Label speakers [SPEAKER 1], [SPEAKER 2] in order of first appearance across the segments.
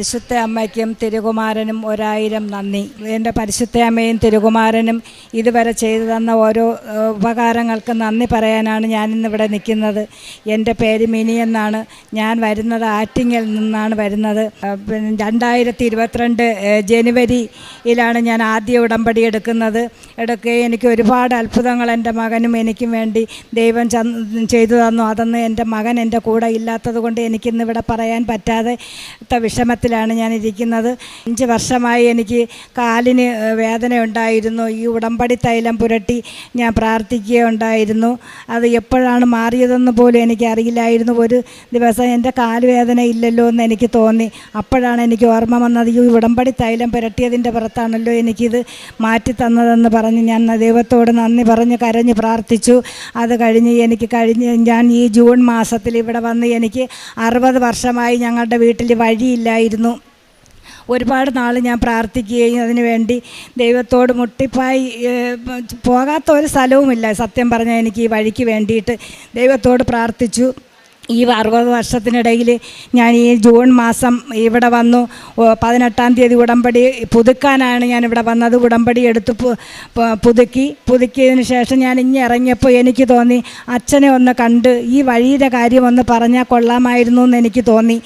[SPEAKER 1] പരിശുദ്ധ അമ്മയ്ക്കും തിരുകുമാരനും ഒരായിരം നന്ദി. എന്റെ പരിശുദ്ധ അമ്മയും തിരുകുമാരനും ഇതുവരെ ചെയ്തു തന്ന ഓരോ ഉപകാരങ്ങൾക്ക് നന്ദി പറയാനാണ് ഞാനിന്നിവിടെ നിൽക്കുന്നത്. എന്റെ പേര് മിനി എന്നാണ്. ഞാൻ വരുന്നത് ആറ്റിങ്ങിൽ നിന്നാണ് വരുന്നത്. പിന്നെ രണ്ടായിരത്തി ഇരുപത്തിരണ്ട് ഏഹ്, ജനുവരിയിലാണ് ഞാൻ ആദ്യ ഉടമ്പടി എടുക്കുന്നത്. എടുക്കുകയും എനിക്ക് ഒരുപാട് അത്ഭുതങ്ങൾ എന്റെ മകനും എനിക്കും വേണ്ടി ദൈവം ചെയ്തു തന്നു. അതെന്ന് എന്റെ മകൻ എന്റെ കൂടെ ഇല്ലാത്തത് കൊണ്ട് എനിക്കിന്നിവിടെ പറയാൻ പറ്റാതെ വിഷമത്തിലാണ് ഞാൻ ഇരിക്കുന്നത്. അഞ്ച് വർഷമായി എനിക്ക് കാലിന് വേദന ഉണ്ടായിരുന്നു. ഈ ഉടമ്പടി തൈലം പുരട്ടി ഞാൻ പ്രാർത്ഥിക്കുകയുണ്ടായിരുന്നു. അത് എപ്പോഴാണ് മാറിയതെന്ന് പോലും എനിക്കറിയില്ലായിരുന്നു. ഒരു ദിവസം എന്റെ കാലുവേദന ഇല്ലല്ലോ എന്ന് എനിക്ക് തോന്നി. അപ്പോഴാണ് എനിക്ക് ഓർമ്മ വന്നത് ഈ ഉടമ്പടി തൈലം പുരട്ടിയതിന്റെ പുറത്താണല്ലോ എനിക്കിത് മാറ്റി തന്നതെന്ന് പറഞ്ഞ് ഞാൻ ദൈവത്തോട് നന്ദി പറഞ്ഞ് കരഞ്ഞ് പ്രാർത്ഥിച്ചു. അത് കഴിഞ്ഞ് എനിക്ക് കഴിഞ്ഞ് ഞാൻ ഈ ജൂൺ മാസത്തിൽ ഇവിടെ വന്ന് എനിക്ക് അറുപത് വർഷമായി ഞങ്ങളുടെ വീട്ടിൽ വഴിയില്ലായിരുന്നു. ഒരുപാട് നാൾ ഞാൻ പ്രാർത്ഥിക്കുകയും അതിനുവേണ്ടി ദൈവത്തോട് മുട്ടിപ്പായി പോകാത്ത ഒരു സ്ഥലവുമില്ല സത്യം പറഞ്ഞാൽ എനിക്ക് ഈ വഴിക്ക് വേണ്ടിയിട്ട് ദൈവത്തോട് പ്രാർത്ഥിച്ചു. ഈ അറുപത് വർഷത്തിനിടയിൽ ഞാൻ ഈ ജൂൺ മാസം ഇവിടെ വന്നു. പതിനെട്ടാം തീയതി ഉടമ്പടി പുതുക്കാനാണ് ഞാൻ ഇവിടെ വന്നത്. ഉടമ്പടി എടുത്ത് പുതുക്കി. പുതുക്കിയതിന് ശേഷം ഞാൻ ഇങ്ങനെ ഇറങ്ങിയപ്പോൾ എനിക്ക് തോന്നി അച്ഛനെ ഒന്ന് കണ്ട് ഈ വഴിയുടെ കാര്യം ഒന്ന് പറഞ്ഞാൽ കൊള്ളാമായിരുന്നു എന്ന് എനിക്ക് തോന്നി.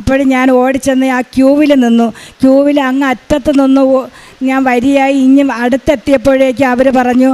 [SPEAKER 1] അപ്പോഴും ഞാൻ ഓടിച്ചെന്ന് ആ ക്യൂവിൽ നിന്നു. ക്യൂവിൽ അങ്ങ് അറ്റത്ത് നിന്ന് ഞാൻ വരിയായി ഇനി അടുത്തെത്തിയപ്പോഴേക്കും അവർ പറഞ്ഞു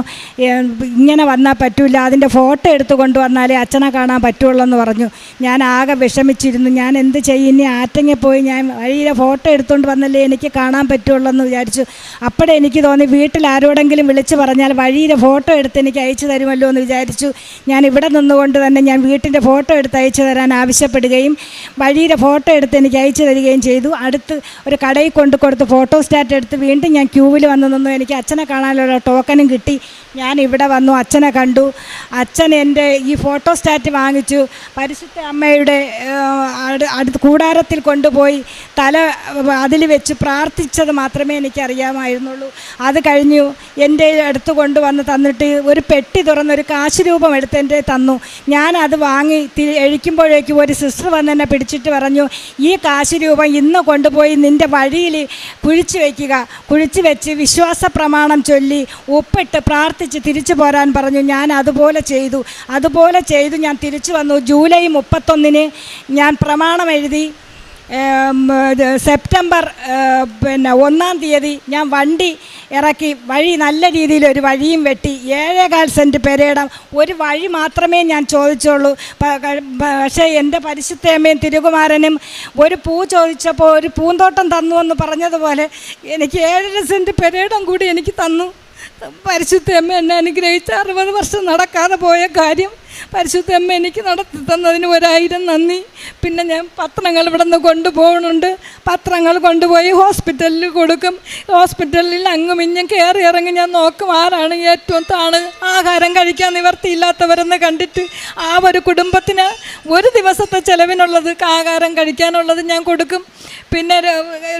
[SPEAKER 1] ഇങ്ങനെ വന്നാൽ പറ്റില്ല അതിന്റെ ഫോട്ടോ എടുത്ത് കൊണ്ടുവന്നാലേ അച്ഛനെ കാണാൻ പറ്റുള്ളൂ എന്ന് പറഞ്ഞു. ഞാൻ ആകെ വിഷമിച്ചിരുന്നു. ഞാൻ എന്ത് ചെയ്യും? ഇനി ആറ്റങ്ങി പോയി ഞാൻ വഴിയിലെ ഫോട്ടോ എടുത്തുകൊണ്ട് വന്നല്ലേ എനിക്ക് കാണാൻ പറ്റുള്ളൂ എന്ന് വിചാരിച്ചു. അപ്പോഴേ എനിക്ക് തോന്നി വീട്ടിൽ ആരോടെങ്കിലും വിളിച്ച് പറഞ്ഞാൽ വഴിയിലെ ഫോട്ടോ എടുത്ത് എനിക്ക് അയച്ചു തരുമല്ലോ എന്ന് വിചാരിച്ചു. ഞാൻ ഇവിടെ നിന്നുകൊണ്ട് തന്നെ ഞാൻ വീട്ടിന്റെ ഫോട്ടോ എടുത്ത് അയച്ചു തരാൻ ആവശ്യപ്പെടുകയും വഴിയിലെ ഫോട്ടോ എടുത്ത് എനിക്ക് അയച്ചു തരികയും ചെയ്തു. അടുത്ത് ഒരു കടയിൽ കൊണ്ടു കൊടുത്ത് ഫോട്ടോ സ്റ്റാറ്റ് എടുത്ത് വീണ്ടും ഞാൻ ക്യൂവിൽ വന്ന് നിന്നു. എനിക്ക് അച്ഛനെ കാണാനുള്ള ടോക്കനും കിട്ടി. ഞാൻ ഇവിടെ വന്നു അച്ഛനെ കണ്ടു. അച്ഛൻ എന്റെ ഈ ഫോട്ടോ സ്റ്റാറ്റ് വാങ്ങിച്ചു. പരിശുദ്ധ അമ്മയുടെ അടുത്ത് കൂടാരത്തിൽ കൊണ്ടുപോയി തല അതിൽ വെച്ച് പ്രാർത്ഥിച്ചത് മാത്രമേ എനിക്കറിയാമായിരുന്നുള്ളൂ. അത് കഴിഞ്ഞു എന്റെ അടുത്ത് കൊണ്ടുവന്ന് തന്നിട്ട് ഒരു പെട്ടി തുറന്നൊരു കാശ് രൂപം എടുത്ത് എന്റെ തന്നു. ഞാൻ അത് വാങ്ങി എഴിക്കുമ്പോഴേക്കും ഒരു സിസ്റ്റർ വന്ന് എന്നെ പിടിച്ചിട്ട് പറഞ്ഞു ഈ കാശ് രൂപം ഇന്ന് കൊണ്ടുപോയി നിന്റെ വഴിയിൽ കുഴിച്ചു വയ്ക്കുക കുഴിച്ചു വെച്ച് വിശ്വാസ പ്രമാണം ചൊല്ലി ഒപ്പിട്ട് പ്രാർത്ഥിച്ച് തിരിച്ചു പോരാൻ പറഞ്ഞു ഞാൻ അതുപോലെ ചെയ്തു. അതുപോലെ ചെയ്തു. ഞാൻ തിരിച്ചു വന്നു. ജൂലൈ മുപ്പത്തൊന്നിന് ഞാൻ പ്രമാണം എഴുതി സെപ്റ്റംബർ പിന്നെ ഒന്നാം തീയതി ഞാൻ വണ്ടി ഇറക്കി വഴി നല്ല രീതിയിൽ ഒരു വഴിയും വെട്ടി ഏഴേകാൽ സെന്റ് പെരയിടം ഒരു വഴി മാത്രമേ ഞാൻ ചോദിച്ചുള്ളൂ. പക്ഷേ എന്റെ പരിശുദ്ധയമ്മയും തിരുകുമാരനും ഒരു പൂ ചോദിച്ചപ്പോൾ ഒരു പൂന്തോട്ടം തന്നു എന്ന് പറഞ്ഞതുപോലെ എനിക്ക് ഏഴര സെന്റ് പെരയിടം കൂടി എനിക്ക് തന്നു. പരിശുദ്ധയമ്മ എന്നെ അനുഗ്രഹിച്ച് അറുപത് വർഷം നടക്കാതെ പോയ കാര്യം പരിശുദ്ധ അമ്മ എനിക്ക് നടത്തി തന്നതിന് ഒരായിരം നന്ദി. പിന്നെ ഞാൻ പത്രങ്ങൾ ഇവിടെ നിന്ന് കൊണ്ടുപോകുന്നുണ്ട് പത്രങ്ങൾ കൊണ്ടുപോയി ഹോസ്പിറ്റലിൽ കൊടുക്കും. ഹോസ്പിറ്റലിൽ അങ്ങും ഇഞ്ഞും കയറി ഇറങ്ങി ഞാൻ നോക്കും ആരാണ് ഏറ്റവും താണ് ആഹാരം കഴിക്കാൻ നിവർത്തിയില്ലാത്തവരെന്ന് കണ്ടിട്ട് ആ ഒരു കുടുംബത്തിന് ഒരു ദിവസത്തെ ചിലവിനുള്ളത് ആഹാരം കഴിക്കാനുള്ളത് ഞാൻ കൊടുക്കും. പിന്നെ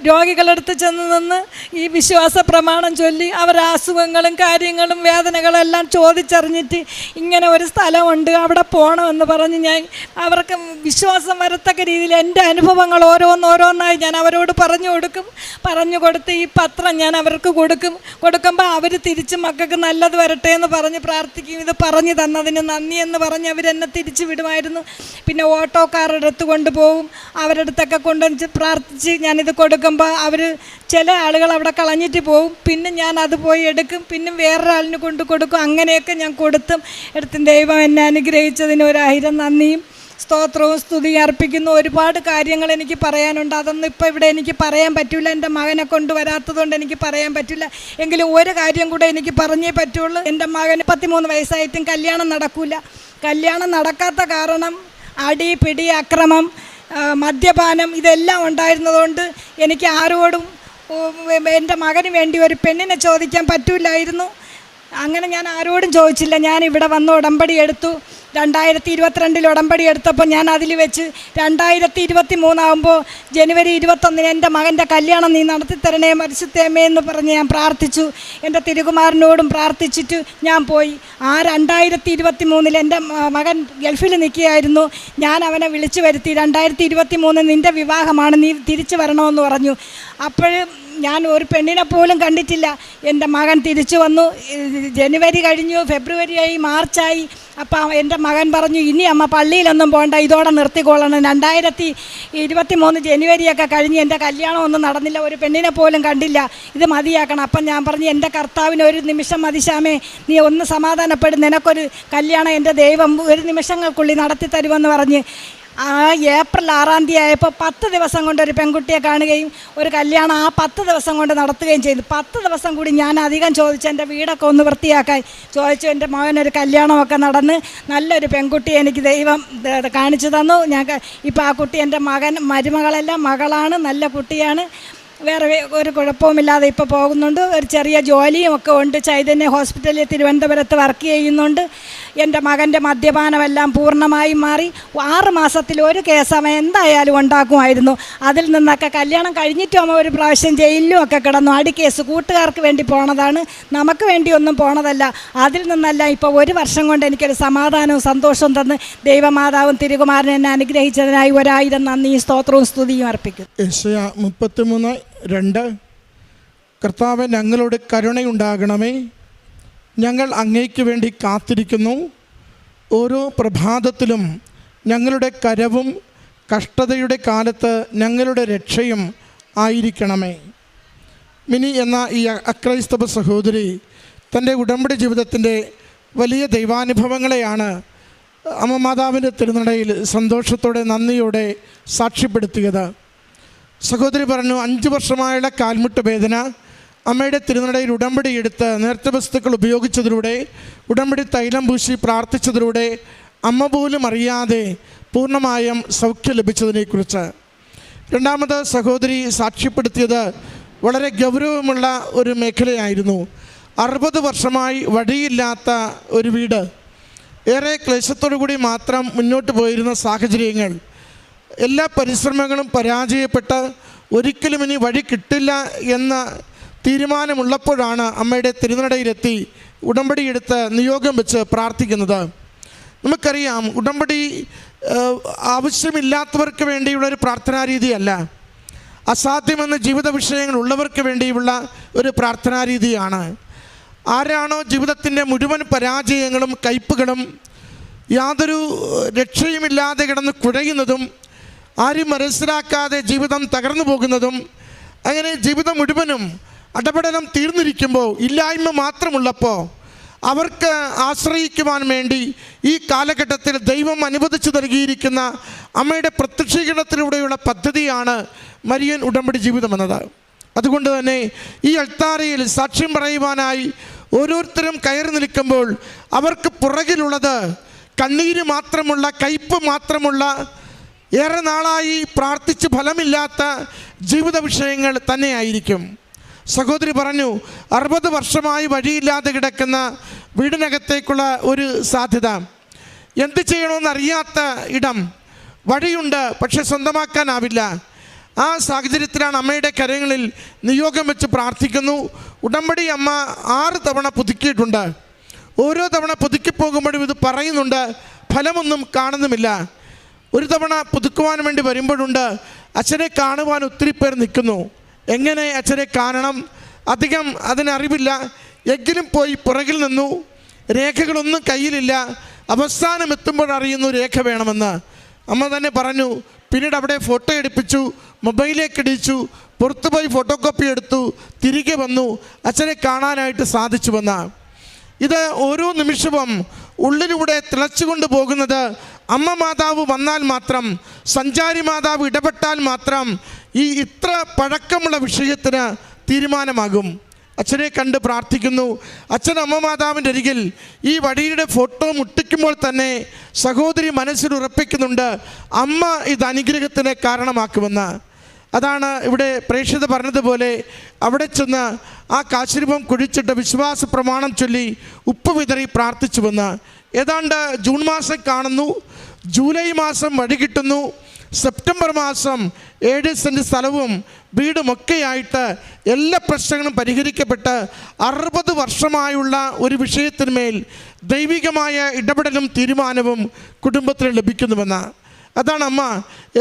[SPEAKER 1] രോഗികളെടുത്ത് ചെന്ന് നിന്ന് ഈ വിശ്വാസ പ്രമാണം ചൊല്ലി അവരുടെ അസുഖങ്ങളും കാര്യങ്ങളും വേദനകളെല്ലാം ചോദിച്ചറിഞ്ഞിട്ട് ഇങ്ങനെ ഒരു സ്ഥലമുണ്ട്. അവിടെ പോകണമെന്ന് പറഞ്ഞ് ഞാൻ അവർക്ക് വിശ്വാസം വരത്തക്ക രീതിയിൽ എന്റെ അനുഭവങ്ങൾ ഓരോന്നോരോന്നായി ഞാൻ അവരോട് പറഞ്ഞു കൊടുക്കും. പറഞ്ഞു കൊടുത്ത് ഈ പത്രം ഞാൻ അവർക്ക് കൊടുക്കും. കൊടുക്കുമ്പോൾ അവർ തിരിച്ച് മക്കൾക്ക് നല്ലത് വരട്ടെ എന്ന് പറഞ്ഞ് പ്രാർത്ഥിക്കും. ഇത് പറഞ്ഞു തന്നതിന് നന്ദി എന്ന് പറഞ്ഞ് അവരെന്നെ തിരിച്ചു വിടുമായിരുന്നു. പിന്നെ ഓട്ടോക്കാരുടെ അടുത്ത് കൊണ്ടുപോകും അവരുടെ അടുത്തൊക്കെ കൊണ്ടുവച്ച് പ്രാർത്ഥിച്ച് ഞാനിത് കൊടുക്കുമ്പോൾ അവർ ചില ആളുകൾ അവിടെ കളഞ്ഞിട്ട് പോകും പിന്നെ ഞാൻ അത് പോയി എടുക്കും. പിന്നെ വേറൊരാളിന് കൊണ്ട് കൊടുക്കും. അങ്ങനെയൊക്കെ ഞാൻ കൊടുത്തും. എടുത്തും ദൈവം എന്നെ അനുഗ്രഹിച്ചതിന് ഒരായിരം നന്ദിയും. സ്തോത്രവും സ്തുതി അർപ്പിക്കുന്നു. ഒരുപാട് കാര്യങ്ങൾ എനിക്ക് പറയാനുണ്ട്. അതൊന്നും ഇപ്പോൾ ഇവിടെ എനിക്ക് പറയാൻ പറ്റില്ല എന്റെ മകനെ കൊണ്ടുവരാത്തതുകൊണ്ട് എനിക്ക് പറയാൻ പറ്റില്ല. എങ്കിലും ഒരു കാര്യം കൂടെ എനിക്ക് പറഞ്ഞേ പറ്റുള്ളൂ. എന്റെ മകന് പത്തിമൂന്ന് വയസ്സായിട്ടും കല്യാണം നടക്കില്ല കല്യാണം നടക്കാത്ത കാരണം അടി പിടി അക്രമം മദ്യപാനം ഇതെല്ലാം ഉണ്ടായിരുന്നതുകൊണ്ട് എനിക്ക് ആരോടും എന്റെ മകന് വേണ്ടി ഒരു പെണ്ണിനെ ചോദിക്കാൻ പറ്റൂലായിരുന്നു. അങ്ങനെ ഞാൻ ആരോടും ചോദിച്ചില്ല. ഞാൻ ഇവിടെ വന്ന് ഉടമ്പടി എടുത്തു. രണ്ടായിരത്തി ഇരുപത്തിരണ്ടിൽ ഉടമ്പടി എടുത്തപ്പോൾ ഞാൻ അതിൽ വെച്ച് രണ്ടായിരത്തി ഇരുപത്തി മൂന്നാകുമ്പോൾ ജനുവരി ഇരുപത്തൊന്നിന് എന്റെ മകന്റെ കല്യാണം നീ നടത്തി തരണേ മരിച്ചത്തേമേ എന്ന് പറഞ്ഞ് ഞാൻ പ്രാർത്ഥിച്ചു. എന്റെ തിരുകുമാരനോടും പ്രാർത്ഥിച്ചിട്ട് ഞാൻ പോയി. ആ രണ്ടായിരത്തി ഇരുപത്തി മൂന്നിൽ എന്റെ മകൻ ഗൾഫിൽ നിൽക്കുകയായിരുന്നു. ഞാൻ അവനെ വിളിച്ചു വരുത്തി. രണ്ടായിരത്തി ഇരുപത്തി മൂന്ന് നിന്റെ വിവാഹമാണ് നീ തിരിച്ചു വരണമെന്ന് പറഞ്ഞു. അപ്പോഴും ഞാൻ ഒരു പെണ്ണിനെ പോലും കണ്ടിട്ടില്ല. എന്റെ മകൻ തിരിച്ചു വന്നു. ജനുവരി കഴിഞ്ഞു ഫെബ്രുവരി ഫെബ്രുവരിയായി മാർച്ചായി. അപ്പം എന്റെ മകൻ പറഞ്ഞു ഇനി അമ്മ പള്ളിയിലൊന്നും പോകണ്ട ഇതോടെ നിർത്തിക്കൊള്ളണം. രണ്ടായിരത്തി ഇരുപത്തി മൂന്ന് ജനുവരിയൊക്കെ കഴിഞ്ഞ് എന്റെ കല്യാണമൊന്നും നടന്നില്ല. ഒരു പെണ്ണിനെ പോലും കണ്ടില്ല. ഇത് മതിയാക്കണം. അപ്പം ഞാൻ പറഞ്ഞു എന്റെ കർത്താവിന് ഒരു നിമിഷം മതിശാമേ നീ ഒന്ന് സമാധാനപ്പെടും. നിനക്കൊരു കല്യാണം എന്റെ ദൈവം ഒരു നിമിഷങ്ങൾക്കുള്ളിൽ നടത്തി തരുമെന്ന് പറഞ്ഞ് ആ ഏപ്രിൽ ആറാം തീയതി ആയപ്പോൾ പത്ത് ദിവസം കൊണ്ട് ഒരു പെൺകുട്ടിയെ കാണുകയും ഒരു കല്യാണം ആ പത്ത് ദിവസം കൊണ്ട് നടത്തുകയും ചെയ്തു. പത്ത് ദിവസം കൂടി ഞാൻ അധികം ചോദിച്ചു എന്റെ വീടൊക്കെ ഒന്ന് വൃത്തിയാക്കാൻ. ചോദിച്ചു എന്റെ മകനൊരു കല്യാണമൊക്കെ നടന്ന് നല്ലൊരു പെൺകുട്ടിയെ എനിക്ക് ദൈവം കാണിച്ചു തന്നു. ഞാൻ ഇപ്പോൾ ആ കുട്ടി എന്റെ മകൻ മരുമകളെല്ലാം മകളാണ് നല്ല കുട്ടിയാണ്. വേറെ ഒരു കുഴപ്പവുമില്ലാതെ ഇപ്പോൾ പോകുന്നുണ്ട്. ഒരു ചെറിയ ജോലിയും ഒക്കെ ഉണ്ട്. ചൈതന്യ ഹോസ്പിറ്റലിൽ തിരുവനന്തപുരത്ത് വർക്ക് ചെയ്യുന്നുണ്ട്. എന്റെ മകന്റെ മദ്യപാനമെല്ലാം പൂർണമായും മാറി. ആറ് മാസത്തിൽ ഒരു കേസ് അവൻ എന്തായാലും ഉണ്ടാക്കുമായിരുന്നു. അതിൽ നിന്നൊക്കെ കല്യാണം കഴിഞ്ഞിട്ടും അവൻ ഒരു പ്രാവശ്യം ജയിലിലും ഒക്കെ കിടന്നു. അടി കേസ് കൂട്ടുകാർക്ക് വേണ്ടി പോണതാണ്. നമുക്ക് വേണ്ടി ഒന്നും പോണതല്ല. അതിൽ നിന്നല്ല ഇപ്പോൾ ഒരു വർഷം കൊണ്ട് എനിക്കൊരു സമാധാനവും സന്തോഷവും തന്ന് ദൈവമാതാവും തിരുകുമാരൻ എന്നെ അനുഗ്രഹിച്ചതിനായി ഒരായിരം നന്ദിയും സ്തോത്രവും സ്തുതിയും
[SPEAKER 2] അർപ്പിക്കും മുപ്പത്തിമൂന്ന് രണ്ട്. കർത്താവ് ഞങ്ങളോട് കരുണയുണ്ടാകണമേ. ഞങ്ങൾ അങ്ങേക്ക് വേണ്ടി കാത്തിരിക്കുന്നു. ഓരോ പ്രഭാതത്തിലും ഞങ്ങളുടെ കരവും കഷ്ടതയുടെ കാലത്ത് ഞങ്ങളുടെ രക്ഷയും ആയിരിക്കണമേ. മിനി എന്ന ഈ അക്രൈസ്തവ സഹോദരി തന്റെ ഉടമ്പടി ജീവിതത്തിന്റെ വലിയ ദൈവാനുഭവങ്ങളെയാണ് അമ്മ മാതാവിന്റെ തിരുനടയിൽ സന്തോഷത്തോടെ നന്ദിയോടെ സാക്ഷ്യപ്പെടുത്തിയത്. സഹോദരി പറഞ്ഞു അഞ്ച് വർഷമായുള്ള കാൽമുട്ട് വേദന അമ്മയുടെ തിരുനടയിൽ ഉടമ്പടി എടുത്ത് നേർച്ച വസ്തുക്കൾ ഉപയോഗിച്ചതിലൂടെ ഉടമ്പടി തൈലം പൂശി പ്രാർത്ഥിച്ചതിലൂടെ അമ്മ പോലും അറിയാതെ പൂർണമായും സൗഖ്യം ലഭിച്ചതിനെക്കുറിച്ച്. രണ്ടാമത് സഹോദരി സാക്ഷ്യപ്പെടുത്തിയത് വളരെ ഗൗരവമുള്ള ഒരു മേഖലയായിരുന്നു. അറുപത് വർഷമായി വഴിയില്ലാത്ത ഒരു വീട്. ഏറെ കൂടി മാത്രം മുന്നോട്ട് പോയിരുന്ന സാഹചര്യങ്ങൾ. എല്ലാ പരിശ്രമങ്ങളും പരാജയപ്പെട്ട് ഒരിക്കലും ഇനി വഴി കിട്ടില്ല എന്ന തീരുമാനമുള്ളപ്പോഴാണ് അമ്മയുടെ തിരുനടയിലെത്തി ഉടമ്പടി എടുത്ത് നിയോഗം വെച്ച് പ്രാർത്ഥിക്കുന്നത്. നമുക്കറിയാം ഉടമ്പടി ആവശ്യമില്ലാത്തവർക്ക് വേണ്ടിയുള്ള ഒരു പ്രാർത്ഥനാ രീതിയല്ല അസാധ്യമെന്ന് ജീവിത വിഷയങ്ങൾ ഉള്ളവർക്ക് വേണ്ടിയുള്ള ഒരു പ്രാർത്ഥനാ രീതിയാണ് ആരാണോ ജീവിതത്തിന്റെ മുഴുവൻ പരാജയങ്ങളും കയ്പുകളും യാതൊരു രക്ഷയുമില്ലാതെ കിടന്ന് കുഴയുന്നതും ആരും മനസ്സിലാക്കാതെ ജീവിതം തകർന്നു പോകുന്നതും അങ്ങനെ ജീവിതം മുഴുവനും അടപടലം തീർന്നിരിക്കുമ്പോൾ ഇല്ലായ്മ മാത്രമുള്ളപ്പോൾ അവർക്ക് ആശ്രയിക്കുവാൻ വേണ്ടി ഈ കാലഘട്ടത്തിൽ ദൈവം അനുവദിച്ചു നൽകിയിരിക്കുന്ന അമ്മയുടെ പ്രത്യക്ഷീകരണത്തിലൂടെയുള്ള പദ്ധതിയാണ് മരിയൻ ഉടമ്പടി ജീവിതം എന്നത്. അതുകൊണ്ട് തന്നെ ഈ അൾത്താരയിൽ സാക്ഷ്യം പറയുവാനായി ഓരോരുത്തരും കയറി നിൽക്കുമ്പോൾ അവർക്ക് പുറകിലുള്ളത് കണ്ണീര് മാത്രമുള്ള കയ്പ് മാത്രമുള്ള ഏറെ നാളായി പ്രാർത്ഥിച്ച് ഫലമില്ലാത്ത ജീവിത വിഷയങ്ങൾ തന്നെയായിരിക്കും. സഹോദരി പറഞ്ഞു അറുപത് വർഷമായി വഴിയില്ലാതെ കിടക്കുന്ന വീടിനകത്തേക്കുള്ള ഒരു സാധ്യത. എന്ത് ചെയ്യണമെന്നറിയാത്ത ഇടം. വഴിയുണ്ട് പക്ഷെ സ്വന്തമാക്കാനാവില്ല. ആ സാഹചര്യത്തിലാണ് അമ്മയുടെ കരങ്ങളിൽ നിയോഗം വെച്ച് പ്രാർത്ഥിക്കുന്നു. ഉടമ്പടി അമ്മ ആറ് തവണ പുതുക്കിയിട്ടുണ്ട്. ഓരോ തവണ പുതുക്കി പോകുമ്പോഴും ഇത് പറയുന്നുണ്ട്. ഫലമൊന്നും കാണുന്നുമില്ല. ഒരു തവണ പുതുക്കുവാൻ വേണ്ടി വരുമ്പോഴുണ്ട്. അച്ഛനെ കാണുവാൻ ഒത്തിരി പേർ നിൽക്കുന്നു. എങ്ങനെ അച്ഛനെ കാണണം? അധികം അതിനറിവില്ല എങ്കിലും പോയി പുറകിൽ നിന്നു. രേഖകളൊന്നും കയ്യിലില്ല. അവസാനം എത്തുമ്പോൾ അറിയുന്നു രേഖ വേണമെന്ന്. അമ്മ തന്നെ പറഞ്ഞു പിന്നീട് അവിടെ ഫോട്ടോ എടുപ്പിച്ചു മൊബൈലേക്ക് ഇടിച്ചു പുറത്തുപോയി ഫോട്ടോ കോപ്പി എടുത്തു തിരികെ വന്നു അച്ഛനെ കാണാനായിട്ട് സാധിച്ചു വന്ന ഇത് ഓരോ നിമിഷവും ഉള്ളിലൂടെ തിളച്ചുകൊണ്ട് പോകുന്നത് അമ്മ മാതാവ് വന്നാൽ മാത്രം സഞ്ചാരി മാതാവ് ഇടപെട്ടാൽ മാത്രം ഈ ഇത്ര പഴക്കമുള്ള വിഷയത്തിന് തീരുമാനമാകും. അച്ഛനെ കണ്ട് പ്രാർത്ഥിക്കുന്നു. അച്ഛൻ അമ്മ മാതാവിന്റെ അരികിൽ ഈ വടിയുടെ ഫോട്ടോ മുട്ടിക്കുമ്പോൾ തന്നെ സഹോദരി മനസ്സിൽ ഉറപ്പിക്കുന്നുണ്ട് അമ്മ ഇത് അനുഗ്രഹത്തിന് കാരണമാക്കുമെന്ന്. അതാണ് ഇവിടെ പ്രേക്ഷിത പറഞ്ഞതുപോലെ അവിടെ ചെന്ന് ആ കാശിരൂപം കുഴിച്ചിട്ട് വിശ്വാസ പ്രമാണം ചൊല്ലി ഉപ്പ് വിതറി പ്രാർത്ഥിച്ചുവെന്ന്. ഏതാണ്ട് ജൂൺ മാസം കാണുന്നു. ജൂലൈ മാസം വഴി കിട്ടുന്നു. സെപ്റ്റംബർ മാസം ഏഴ് സെന്റ് സ്ഥലവും വീടുമൊക്കെയായിട്ട് എല്ലാ പ്രശ്നങ്ങളും പരിഹരിക്കപ്പെട്ട് അറുപത് വർഷമായുള്ള ഒരു വിഷയത്തിന്മേൽ ദൈവികമായ ഇടപെടലും തീരുമാനവും കുടുംബത്തിന് ലഭിക്കുന്നുവെന്ന്. അതാണ് അമ്മ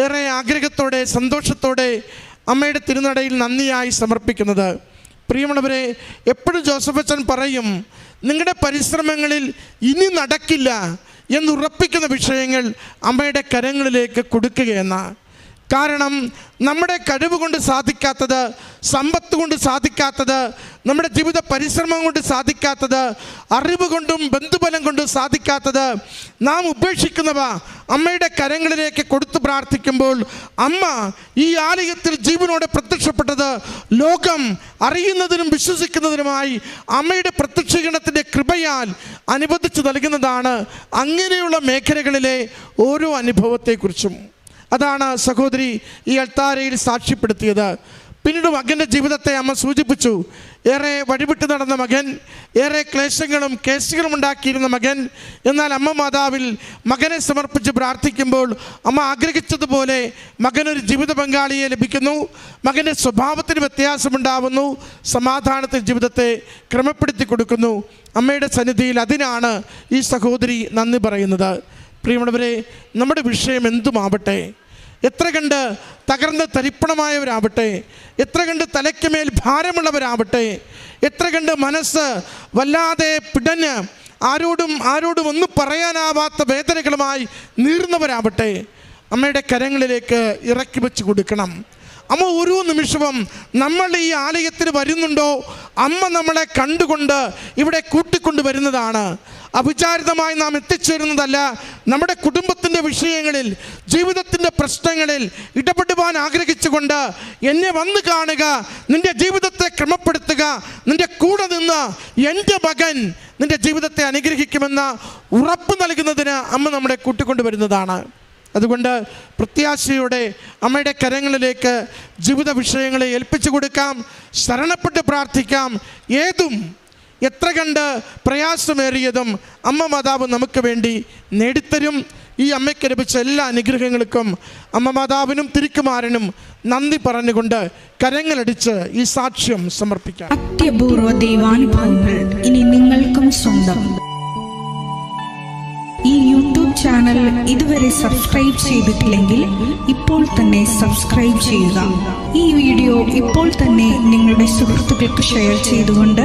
[SPEAKER 2] ഏറെ ആഗ്രഹത്തോടെ സന്തോഷത്തോടെ അമ്മയുടെ തിരുനടയിൽ നന്ദിയായി സമർപ്പിക്കുന്നത്. പ്രിയമുള്ളവരെ എപ്പോഴും ജോസഫ് അച്ഛൻ പറയും നിങ്ങളുടെ പരിശ്രമങ്ങളിൽ ഇനി നടക്കില്ല. എന്നുറപ്പിക്കുന്ന വിഷയങ്ങൾ അമ്മയുടെ കരങ്ങളിലേക്ക് കൊടുക്കുകയെന്ന കാരണം നമ്മുടെ കഴിവ് കൊണ്ട് സാധിക്കാത്തത് സമ്പത്ത് കൊണ്ട് സാധിക്കാത്തത് നമ്മുടെ ജീവിത പരിശ്രമം കൊണ്ട് സാധിക്കാത്തത് അറിവ് കൊണ്ടും ബന്ധുബലം കൊണ്ടും സാധിക്കാത്തത് നാം ഉപേക്ഷിക്കുന്നവ അമ്മയുടെ കരങ്ങളിലേക്ക് കൊടുത്തു പ്രാർത്ഥിക്കുമ്പോൾ അമ്മ ഈ ആലയത്തിൽ ജീവനോട് പ്രത്യക്ഷപ്പെട്ടത് ലോകം അറിയുന്നതിനും വിശ്വസിക്കുന്നതിനുമായി അമ്മയുടെ പ്രത്യക്ഷീകരണത്തിന്റെ കൃപയാൽ അനുവദിച്ചു നൽകുന്നതാണ് അങ്ങനെയുള്ള മേഖലകളിലെ ഓരോ അനുഭവത്തെക്കുറിച്ചും. അതാണ് സഹോദരി ഈ അൾത്താരയിൽ സാക്ഷ്യപ്പെടുത്തിയത്. പിന്നീട് മകന്റെ ജീവിതത്തെ അമ്മ സൂചിപ്പിച്ചു. ഏറെ വഴിവിട്ട് നടന്ന മകൻ ഏറെ ക്ലേശങ്ങളും കേസുകളും ഉണ്ടാക്കിയിരുന്ന മകൻ എന്നാൽ അമ്മ മാതാവിൽ മകനെ സമർപ്പിച്ച് പ്രാർത്ഥിക്കുമ്പോൾ അമ്മ ആഗ്രഹിച്ചതുപോലെ മകനൊരു ജീവിത പങ്കാളിയെ ലഭിക്കുന്നു. മകന്റെ സ്വഭാവത്തിന് വ്യത്യാസമുണ്ടാവുന്നു. സമാധാനത്തിൽ ജീവിതത്തെ ക്രമപ്പെടുത്തി കൊടുക്കുന്നു. അമ്മയുടെ സന്നിധിയിൽ അതിനാണ് ഈ സഹോദരി നന്ദി പറയുന്നത്. പ്രിയമുള്ളവരെ നമ്മുടെ വിഷയം എന്തുമാവട്ടെ? എത്ര കണ്ട് തകർന്ന് തരിപ്പണമായവരാവട്ടെ? എത്ര കണ്ട് തലയ്ക്ക് മേൽ ഭാരമുള്ളവരാവട്ടെ? എത്ര കണ്ട് മനസ്സ് വല്ലാതെ പിടഞ്ഞ് ആരോടും ആരോടും ഒന്നും പറയാനാവാത്ത വേദനകളുമായി നീർന്നവരാവട്ടെ അമ്മയുടെ കരങ്ങളിലേക്ക് ഇറക്കി വെച്ച് കൊടുക്കണം. അമ്മ ഓരോ നിമിഷവും നമ്മൾ ഈ ആലയത്തിൽ വരുന്നുണ്ടോ? അമ്മ നമ്മളെ കണ്ടുകൊണ്ട് ഇവിടെ കൂട്ടിക്കൊണ്ട് വരുന്നതാണ് അവിചാരിതമായി നാം എത്തിച്ചേരുന്നതല്ല. നമ്മുടെ കുടുംബത്തിന്റെ വിഷയങ്ങളിൽ ജീവിതത്തിന്റെ പ്രശ്നങ്ങളിൽ ഇടപെടുവാൻ ആഗ്രഹിച്ചുകൊണ്ട് എന്നെ വന്ന് കാണുക നിന്റെ ജീവിതത്തെ ക്രമപ്പെടുത്തുക നിന്റെ കൂടെ നിന്ന് എന്റെ മകൻ നിന്റെ ജീവിതത്തെ അനുഗ്രഹിക്കുമെന്ന ഉറപ്പ് നൽകുന്നതിന് അമ്മ നമ്മളെ കൂട്ടിക്കൊണ്ടുവരുന്നതാണ്. അതുകൊണ്ട് പ്രത്യാശയോടെ അമ്മയുടെ കരങ്ങളിലേക്ക് ജീവിത വിഷയങ്ങളെ ഏൽപ്പിച്ചു കൊടുക്കാം ശരണപ്പെട്ട് പ്രാർത്ഥിക്കാം. ഏതും എത്ര കണ്ട് പ്രയാസമേറിയതും അമ്മ മാതാവ് നമുക്ക് വേണ്ടി നേടിത്തരും. ഈ അമ്മയ്ക്ക് ലഭിച്ച എല്ലാ അനുഗ്രഹങ്ങൾക്കും അമ്മ മാതാവിനും തിരുക്കുമാരനും നന്ദി പറഞ്ഞുകൊണ്ട് കരങ്ങളടിച്ച് ഈ സാക്ഷ്യം സമർപ്പിക്കാം.
[SPEAKER 3] അത്യപൂർവ ദൈവാനുഭവങ്ങൾ ഇനി നിങ്ങൾക്കും സ്വന്തം. ഈ യൂട്യൂബ് ചാനൽ ഇതുവരെ സബ്സ്ക്രൈബ് ചെയ്തിട്ടില്ലെങ്കിൽ ഇപ്പോൾ തന്നെ സബ്സ്ക്രൈബ് ചെയ്യുക. ഈ വീഡിയോ ഇപ്പോൾ തന്നെ നിങ്ങളുടെ സുഹൃത്തുക്കൾക്ക് ഷെയർ ചെയ്തുകൊണ്ട്